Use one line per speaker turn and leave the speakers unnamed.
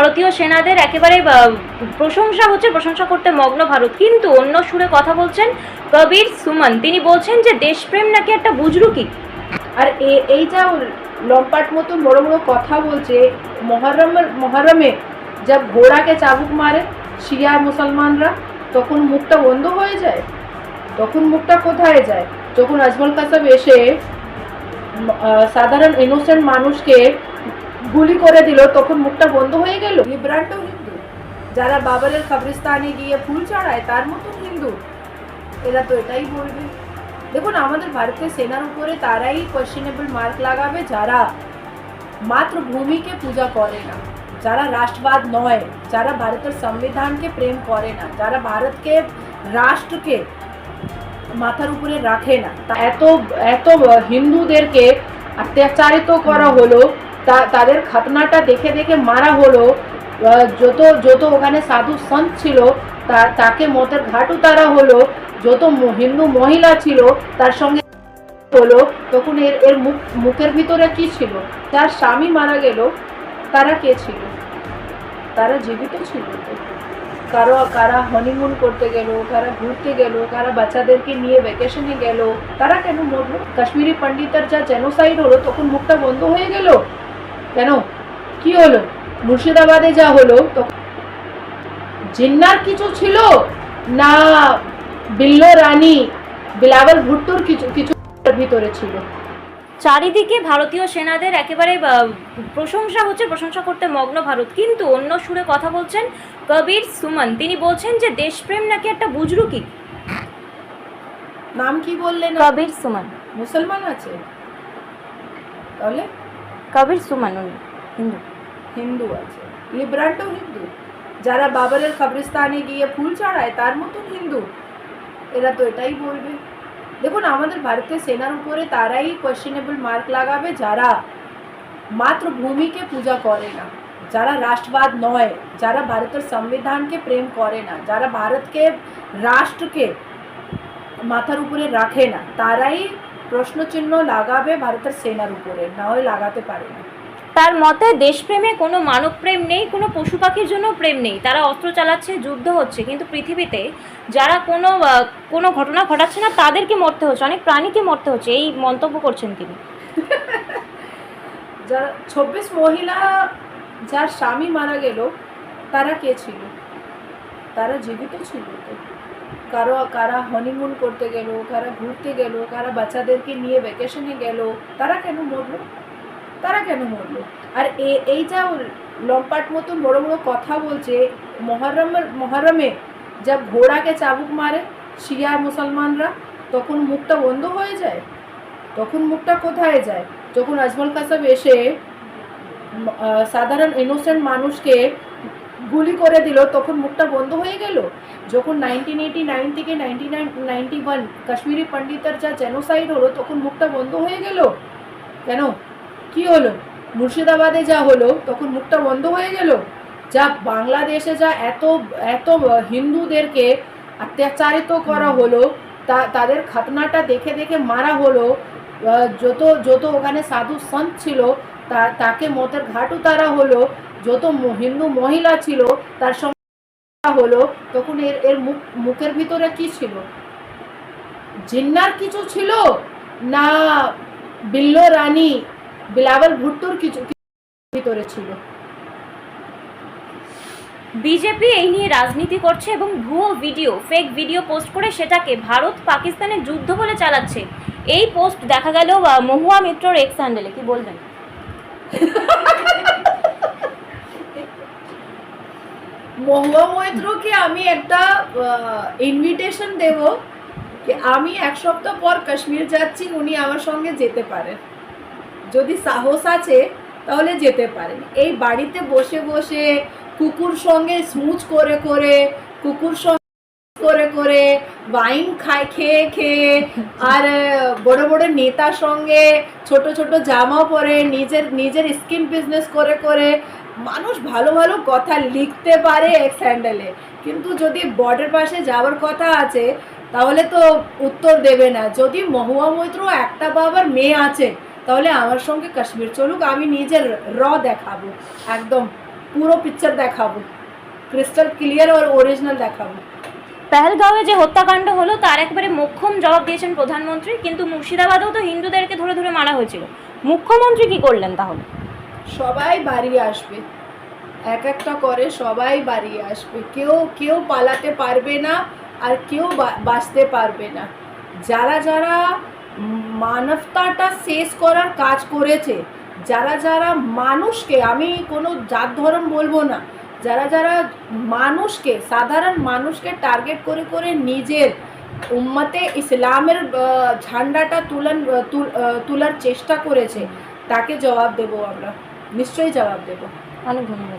ভারতীয় সেনাদের একেবারে প্রশংসা হচ্ছে, প্রশংসা করতে মগ্ন ভারত। কিন্তু অন্য সুরে কথা বলছেন কবির সুমন। তিনি বলছেন যে, দেশপ্রেম নাকি একটা বুজরুকি
আর এই যা লম্পাট মতন বড় বড় কথা বলছে মহরমের মহরমে যা ঘোড়াকে চাবুক মারে শিয়া মুসলমানরা, তখন মুখটা বন্ধ হয়ে যায়? তখন মুখটা কোথায় যায়? যখন আজমল কাসাব এসে সাধারণ ইনোসেন্ট মানুষকে গুলি করে দিল, তখন মুখটা বন্ধ হয়ে গেল। লিব্রান্টো হিন্দু, যারা বাবরের কবরিস্তানে গিয়ে ফুল চড়ায়, তার মতন হিন্দু। এরা তো এটাই বলবে। দেখুন, আমাদের ভারতীয় সেনার উপরে তারাই কোয়েশ্চেনেবল মার্ক লাগাবে, যারা মাতৃভূমিকে পূজা করে না, যারা রাষ্ট্রবাদ নয়, যারা ভারতের সংবিধানকে প্রেম করে না, যারা ভারতকে, রাষ্ট্রকে মাথার উপরে রাখে না। এত এত হিন্দুদেরকে অত্যাচারিত করা হলো তাদের খাতনাটা দেখে দেখে মারা হলো। যত যত ওখানে সাধু সন্ত ছিল তাকে মতের ঘাট উতারা হলো। যত হিন্দু মহিলা ছিল, তার সঙ্গে হলো। তখন এর এর মুখ মুখের ভিতরে কি ছিল? যার স্বামী মারা গেল, তারা কে ছিল? তারা জীবিত ছিল। কারও কারা হনিমুন করতে গেল, কারা ঘুরতে গেল, কারা বাচ্চাদেরকে নিয়ে ভ্যাকেশনে গেল, তারা কেন মরলো? কাশ্মীরি পণ্ডিতের যা জেনোসাইড হলো, তখন মুখটা বন্ধ হয়ে গেল? কেন? কি হলো? মুর্শিদাবাদে যা হলো জিন্নার কিছু ছিল? না বিল্লো রানী বিলাবল ভুট্টোর কিছু কিছু ভিতরে ছিল।
চারিদিকে ভারতীয় সেনাদের একেবারে প্রশংসা হচ্ছে প্রশংসা করতে মগ্ন ভারত। কিন্তু অন্য সুরে কথা বলছেন কবির সুমন। তিনি বলছেন যে দেশপ্রেম নাকি একটা বুজরুকি
নাম কি বললেন?
কবির সুমন।
মুসলমান আছে? তাহলে?
কবির সুমন উনি হিন্দু।
হিন্দু আছে। লিব্রান্টো হিন্দু। যারা বাবরের কবরিস্তানে গিয়ে ফুল চড়ায়, তার মতন হিন্দু। এরা তো এটাই বলবে। দেখুন, আমাদের ভারতীয় সেনার উপরে তারাই কোয়েশ্চেনেবল মার্ক লাগাবে, যারা মাতৃভূমিকে পূজা করে না, যারা রাষ্ট্রবাদ নয়, যারা ভারতের সংবিধানকে প্রেম করে না, যারা ভারতকে, রাষ্ট্রকে মাথার উপরে রাখে না, তারাই প্রশ্নচিহ্ন লাগাবে ভারতের সেনার উপরে না হয় লাগাতে পারে না।
তার মতে দেশপ্রেমে কোনো মানব প্রেম নেই কোনো পশু পাখির জন্য প্রেম নেই। তারা অস্ত্র চালাচ্ছে যুদ্ধ হচ্ছে। কিন্তু পৃথিবীতে যারা কোনো কোনো ঘটনা ঘটাচ্ছে না তাদেরকে মরতে হচ্ছে অনেক প্রাণীকে মরতে হচ্ছে। এই মন্তব্য করছেন তিনি।
যারা চব্বিশ মহিলা যার স্বামী মারা গেল তারা কে ছিল? তারা জীবিত ছিল কারও, কারা হনিমুন করতে গেল, কারা ঘুরতে গেল, কারা বাচ্চাদেরকে নিয়ে ভ্যাকেশনে গেল, তারা কেন মরলো? তারা কেন মরলো? আর এই যা লম্পাট মতন বড় বড় কথা বলছে মহরমের মহরমে যা ঘোড়াকে চাবুক মারে শিয়া মুসলমানরা, তখন মুখটা বন্ধ হয়ে যায়? তখন মুখটা কোথায় যায়? যখন আজমল কাসাব এসে সাধারণ ইনোসেন্ট মানুষকে গুলি করে দিল তখন মুখটা বন্ধ হয়ে গেল? যখন নাইনটিন এইটি নাইন থেকে ninety nine ninety one Kashmiri পণ্ডিতের যা জেনোসাইড হলো তখন মুখটা বন্ধ হয়ে গেল? কেন? কি হলো? মুর্শিদাবাদে যা হলো তখন মুখটা বন্ধ হয়ে গেল? যা বাংলাদেশে যা এত এত হিন্দুদেরকে অত্যাচারিত করা হলো তা তাদের খাতনাটা দেখে দেখে মারা হলো যত যত ওখানে সাধু সন্ত ছিল তা তাকে মতের ঘাট উতারা হলো, যত হিন্দু মহিলা ছিল, তার সঙ্গে হলো, তখন এর এর মুখ মুখের ভিতরে কি ছিল? জিন্নার কিছু ছিল? না, বিল্লো রানী, বিলাবল ভুট্টোর কিছু ভিতরে ছিল।
বিজেপি এই নিয়ে রাজনীতি করছে এবং ভুয়ো ভিডিও ফেক ভিডিও পোস্ট করে সেটাকে ভারত পাকিস্তানের যুদ্ধ বলে চালাচ্ছে। এই পোস্ট দেখা গেল মহুয়া মিত্রর এক্স হ্যান্ডেলে কি বলবেন?
মহুয়া মৈত্রকে আমি একটা ইনভিটেশন দেব যে আমি এক সপ্তাহ পর কাশ্মীর যাচ্ছি, উনি আমার সঙ্গে যেতে পারেন। যদি সাহস আছে, তাহলে যেতে পারেন। এই বাড়িতে বসে বসে কুকুর সঙ্গে স্মুচ করে করে, কুকুর সঙ্গে করে করে ওয়াইন খায়, খেয়ে খেয়ে, আর বড় বড় নেতার সঙ্গে ছোট ছোট জামা পরে, নিজের নিজের স্কিন বিজনেস করে করে, মানুষ ভালো ভালো কথা লিখতে পারে এক স্যান্ডেলে কিন্তু যদি বর্ডার পাশে যাওয়ার কথা আছে, তাহলে তো উত্তর দেবে না। যদি মহুয়া মৈত্র একটা বাবার মেয়ে আছে, তাহলে আমার সঙ্গে কাশ্মীর চলুক, আমি নিজের র দেখাবো। একদম পুরো পিকচার দেখাবো। ক্রিস্টাল ক্লিয়ার আর অরিজিনাল দেখাবো।
পেহেলগাঁওয়ে যে হত্যাকাণ্ড হলো, তার একবারে মোক্ষম জবাব দিয়েছেন প্রধানমন্ত্রী। কিন্তু মুর্শিদাবাদেও তো হিন্দুদেরকে ধরে ধরে মারা হয়েছিল। মুখ্যমন্ত্রী কি করলেন তাহলে?
সবাই বাড়ি আসবে। এক একটা করে সবাই বাড়ি আসবে। কেউ কেউ পালাতে পারবে না আর কেউ বাঁচতে পারবে না। যারা যারা মানবতাটা শেষ করার কাজ করেছে, যারা যারা মানুষকে, আমি কোনো জাত ধর্ম বলব না যারা যারা মানুষকে, সাধারণ মানুষকে টার্গেট করে করে নিজের উম্মতে ইসলামের ঝান্ডাটা তুলন তোলার চেষ্টা করেছে, তাকে জবাব দেব আমরা। নিশ্চয়ই জবাব দেব।
অনেক ধন্যবাদ।